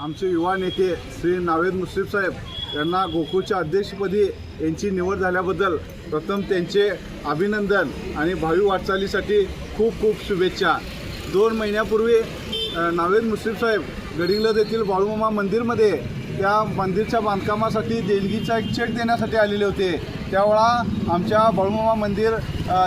आमचे युवा नेते श्री नावेद मुश्रीफ साहेब यांना गोकुळच्या अध्यक्षपदी यांची निवड झाल्याबद्दल प्रथम त्यांचे अभिनंदन आणि भावी वाटचालीसाठी खूप खूप शुभेच्छा. दोन महिन्यापूर्वी नावेद मुश्रीफ साहेब गडिंग्लज येथील बाळूमामा मंदिरमध्ये त्या मंदिरच्या बांधकामासाठी देणगीचा एक चेक देण्यासाठी आलेले होते. त्यावेळा आमच्या बाळूमामा मंदिर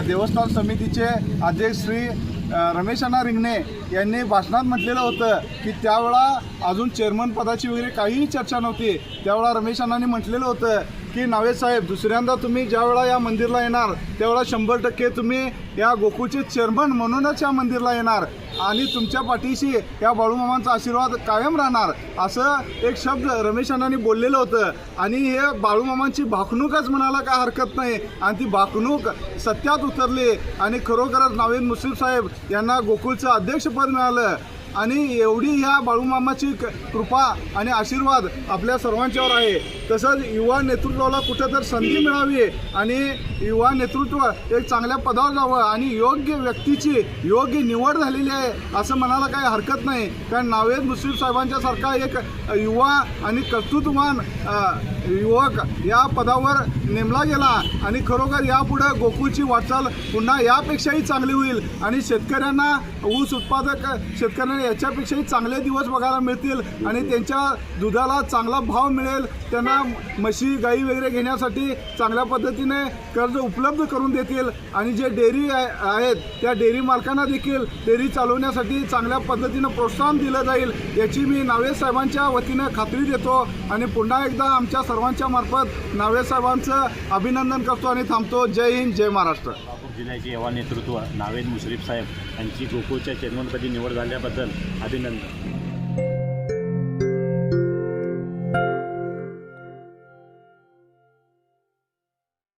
देवस्थान समितीचे अध्यक्ष श्री रमेश अण्णा रिंगणे यांनी भाषणात म्हटलेलं होतं की त्यावेळा अजून चेअरमन पदाची वगैरे काहीही चर्चा नव्हती. त्यावेळा रमेश अण्णांनी म्हटलेलं होतं की नावे साहेब दुसऱ्यांदा तुम्ही ज्यावेळा या मंदिरला येणार त्यावेळा शंभर टक्के तुम्ही या गोकुळचे चेअरमन म्हणूनच या मंदिरला येणार. आणि तुमच्या पाठीशी या बाळूमामांचा आशीर्वाद कायम राहणार असं एक शब्द रमेश अण्णांनी बोललेलं होतं. आणि हे बाळूमामांची भाकणूकच म्हणायला काय हरकत नाही. आणि ती भाकणूक सत्यात उतरली आणि खरोखरच नावेद मुश्रीफ साहेब यांना गोकुळचं अध्यक्षपद मिळालं. आणि एवढी ह्या बाळूमामाची क- कृपा आणि आशीर्वाद आपल्या सर्वांच्यावर आहे. तसंच युवा नेतृत्वाला कुठं तर संधी मिळावी आणि युवा नेतृत्व एक चांगल्या पदावर जावं आणि योग्य व्यक्तीची योग्य निवड झालेली आहे असं म्हणायला काही हरकत नाही. कारण नावेद मुश्रीफ साहेबांच्या सारखा एक युवा आणि कर्तृत्ववान युवक या पदावर नेमला गेला आणि खरोखर यापुढं गोकुळची वाटचाल पुन्हा यापेक्षाही चांगली होईल आणि शेतकऱ्यांना ऊस उत्पादक शेतकऱ्यांना याच्यापेक्षाही चांगले दिवस बघायला मिळतील आणि त्यांच्या दुधाला चांगला भाव मिळेल त्यांना म्हशी गाई वगैरे घेण्यासाठी चांगल्या पद्धतीने कर्ज उपलब्ध करून देतील. आणि जे डेअरी आहे- आहेत त्या डेअरी मालकांना देखील डेअरी चालवण्यासाठी चांगल्या पद्धतीनं प्रोत्साहन दिलं जाईल याची मी नावे साहेबांच्या वतीनं खात्री देतो. आणि पुन्हा एकदा आमच्या सर्वांच्या मार्फत नावे साहेबांचं अभिनंदन करतो आणि थांबतो. जय हिंद जय महाराष्ट्र. जिल्ह्याचे युवा नेतृत्व नावेद मुश्रीफ साहेब यांची गोकुळच्या चेअरमनपदी निवड झाल्याबद्दल अभिनंदन.